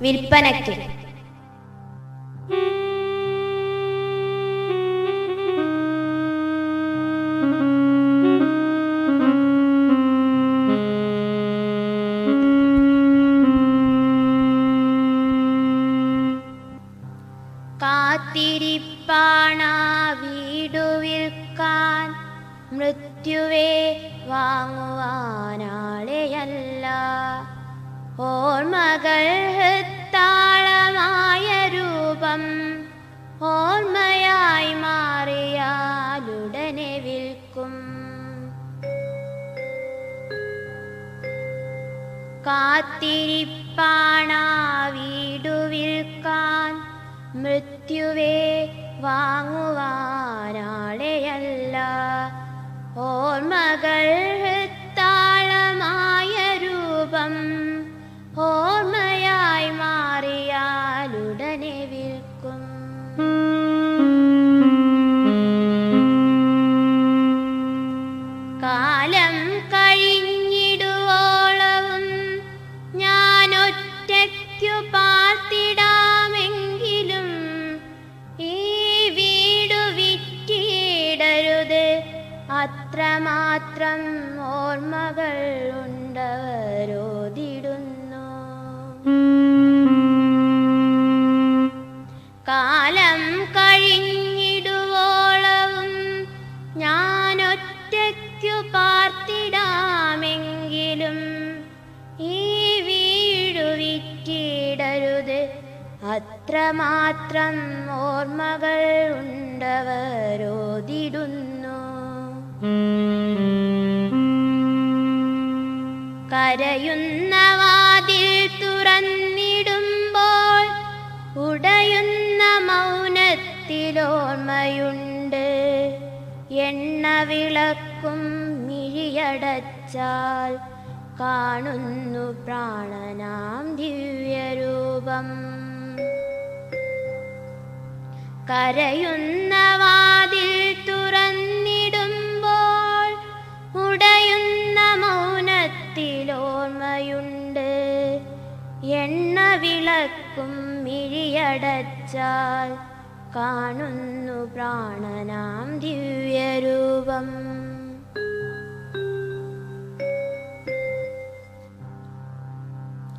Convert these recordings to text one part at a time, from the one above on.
വിൽപ്പനയ്ക്ക്. കാത്തിരിപ്പാണ വാങ്ങുവാനാളെയല്ല. ഓർമ്മകൾ രൂപം ഓർമ്മയായി മാറിയാലുടനെ വിൽക്കും. കാത്തിരിപ്പാണാ വീടു വിൽക്കാൻ മൃത്യുവേ വാങ്ങുവാനാളെയല്ല ഓർമ്മകൾ അത്രമാത്രം ഓർമ്മകൾ ഉണ്ടവരോതിടുന്നു കാലം കഴിഞ്ഞിടുവോളവും ഞാനൊറ്റയ്ക്കു പാർത്തിടാമെങ്കിലും ഈ വീടു വിറ്റിടരുത്. അത്രമാത്രം ഓർമ്മകൾ ഉണ്ടവരോതിടുന്നു കരയുന്ന വാതിൽ തുറന്നിടുമ്പോൾ ഉടയുന്ന മൗനത്തിലോർമ്മയുണ്ട് എണ്ണ വിളക്കും മിഴിയടച്ചാൽ കാണുന്നു പ്രാണനാം ദിവ്യരൂപം. കരയുന്ന വാതിൽ ഉടയുന്ന മൗനത്തിലോർമ്മയുണ്ട് എണ്ണ വിളക്കും മിഴിയടച്ചാൽ കാണുന്നു പ്രാണനാം ദിവ്യരൂപം.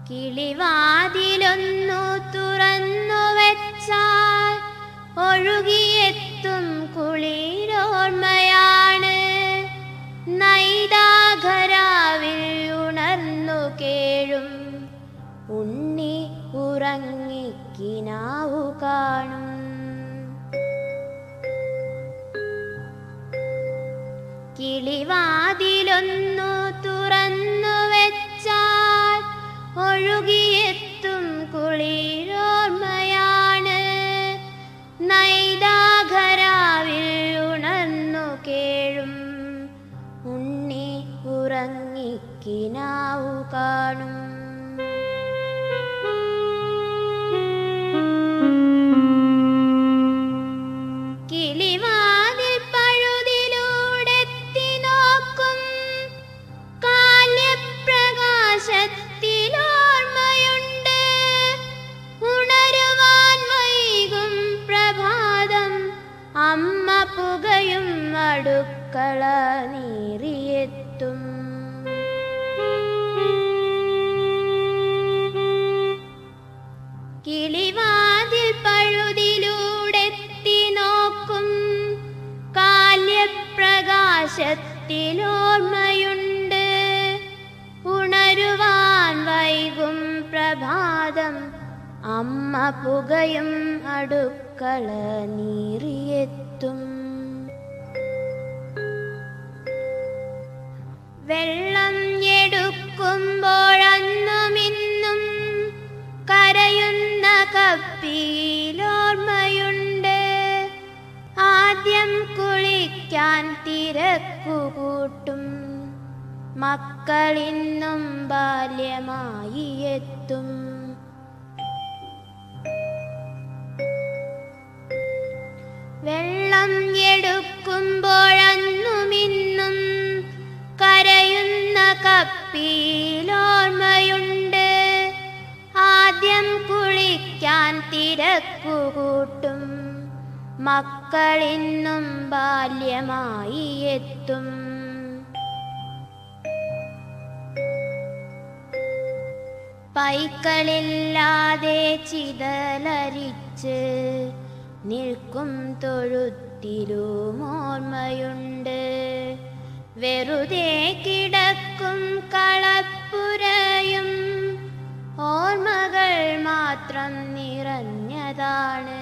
കിളിവാതിലൊന്നു തുറന്നു വെച്ചാൽ ഒഴുകിയെത്തും ഉറങ്ങിക്കിനാവു കാണും. കിളിവാതിലൊന്നു തുറന്നു വെച്ചാൽ ഒഴുകിയെത്തും കുളിരോർമ്മയാണ് നൈതാഘരാവിൽ ഉണർന്നു കേഴും. ഉണ്ണി ഉറങ്ങിക്കിനാവു കാണും. പുകയും അടുക്കള നീറിയെത്തും. കിളിവാതിൽ പഴുതിലൂടെത്തി നോക്കും. കാല്യപ്രകാശത്തിലോർമ്മയുണ്ട് ഉണരുവാൻ വൈകും പ്രഭാതം. അമ്മ പുകയും അടുക്കള നീറിയെത്തും. വെള്ളം എടുക്കുമ്പോഴന്നുമിന്നും കരയുന്ന കപ്പിയിലോർമ്മയുണ്ട്. ആദ്യം കുളിക്കാൻ തിരക്കുകൂട്ടും. മക്കളിന്നും ബാല്യമായി എത്തും. കരയുന്ന ആദ്യം കുളിക്കാൻ തിരക്കുകൂട്ടും. മക്കളിന്നും ബാല്യമായി എത്തും. പൈക്കളില്ലാതെ ചിതലരിച്ച് നിൽക്കും തൊഴുത്തിലും ഓർമ്മയുണ്ട്. വെറുതെ കിടക്കും കളപ്പുരയും. ഓർമ്മകൾ മാത്രം നിറഞ്ഞതാണ്.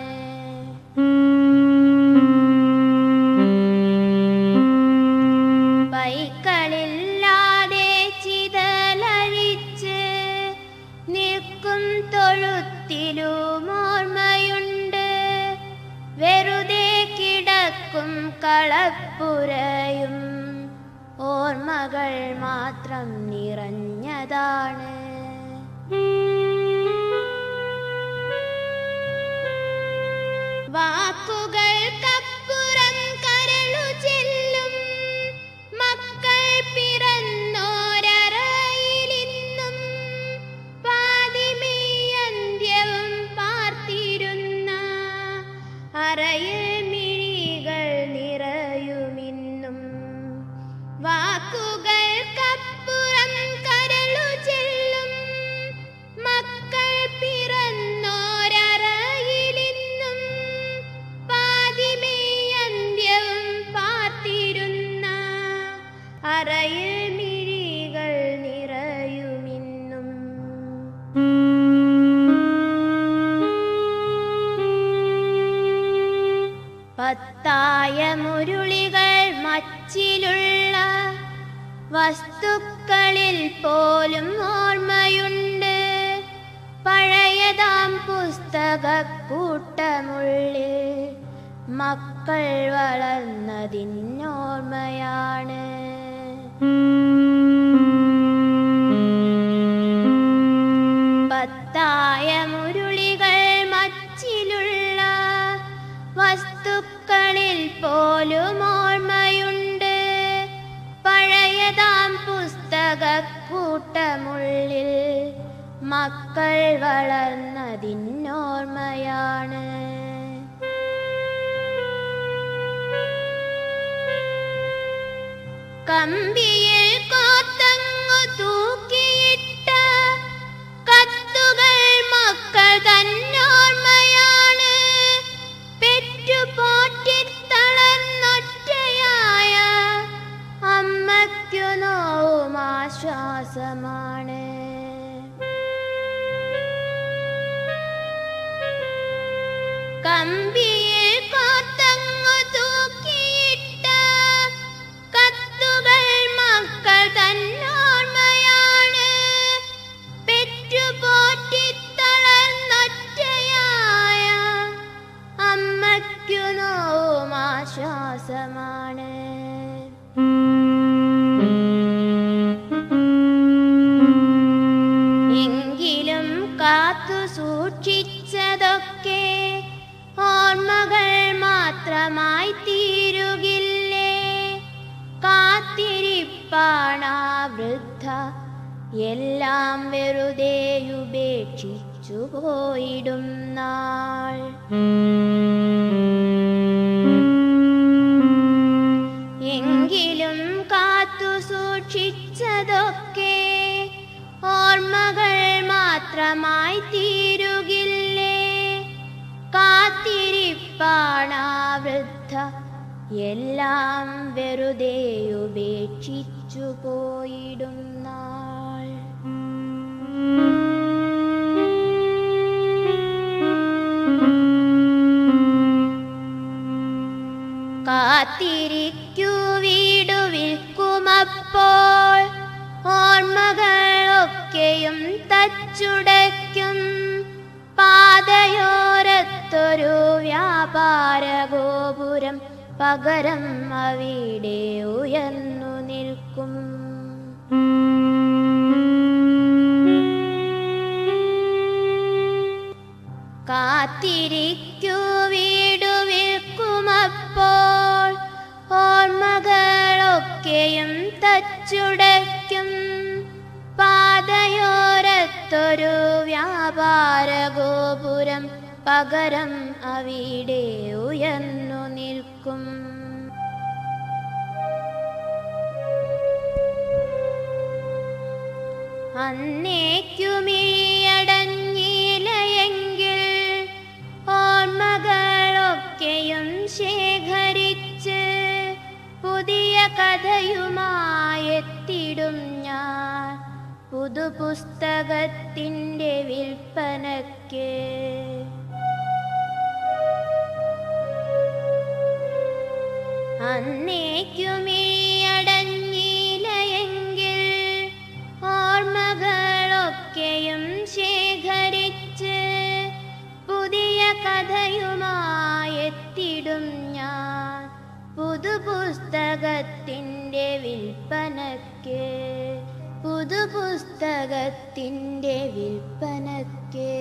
നിറഞ്ഞതാണ് വാക്കുകൾക്കപ്പുറം കരളു ചെല്ലും. മക്കൾ പിറന്നോരറയിലിന്നും പാതിമേയന്ത്യവും പാർത്തിരുന്ന അറയിൽ അറയിൽ മിഴികൾ നിറയുമിന്നും. പത്തായ മുരുളികൾ മച്ചിലുള്ള വസ്തുക്കളിൽ പോലും ഓർമ്മയുണ്ട്. പഴയതാം പുസ്തക കൂട്ടമുള്ളിൽ മക്കൾ വളർന്നതിനോർമ്മയാണ്. പത്തായ മുരുളികൾ മച്ചിലുള്ള വസ്തുക്കളിൽ പോലും ഓർമ്മയുണ്ട്. പഴയതാം പുസ്തക മക്കൾ വളർന്നതിനോർമ്മയാണ്. കമ്പിയിൽ കോത്തങ്ങു തൂക്കിയിട്ട പോയിടും നാൾ. എങ്കിലും കാത്തു സൂക്ഷിച്ചതൊക്കെ ഓർമ്മകൾ മാത്രമായി തീരുകില്ലേ? കാത്തിരിപ്പാണാ വൃദ്ധ. എല്ലാം വെറുതെ ഉപേക്ഷിച്ചു പോയിടും നാൾ. കാത്തിരിക്കൂ വീടു വിൽക്കുമപ്പോൾ ഓർമ്മകളൊക്കെയും തച്ചുടയ്ക്കും. പാതയോരത്തൊരു വ്യാപാര ഗോപുരം പകരം അവിടെ ഉയർന്നു നിൽക്കും. കാത്തിരിക്കൂ ഓർമ്മകളൊക്കെയും പാതയോരത്തൊരു പാതയോരത്ത് വ്യാപാര ഗോപുരം പകരം അവിടെ ഉയർന്നു നിൽക്കും. അന്നേക്കുമിഴിയടഞ്ഞിലയെങ്കിൽ കഥയുമായെത്തിടും ഞാൻ പുതുപുസ്തകത്തിന്റെ വിൽപ്പനയ്ക്ക്. അന്നേക്കുമിഴിയടഞ്ഞിലയെങ്കിൽ പുതുപുസ്തകത്തിന്റെ വിൽപ്പനക്ക് പുതുപുസ്തകത്തിന്റെ വിൽപ്പനയ്ക്ക്.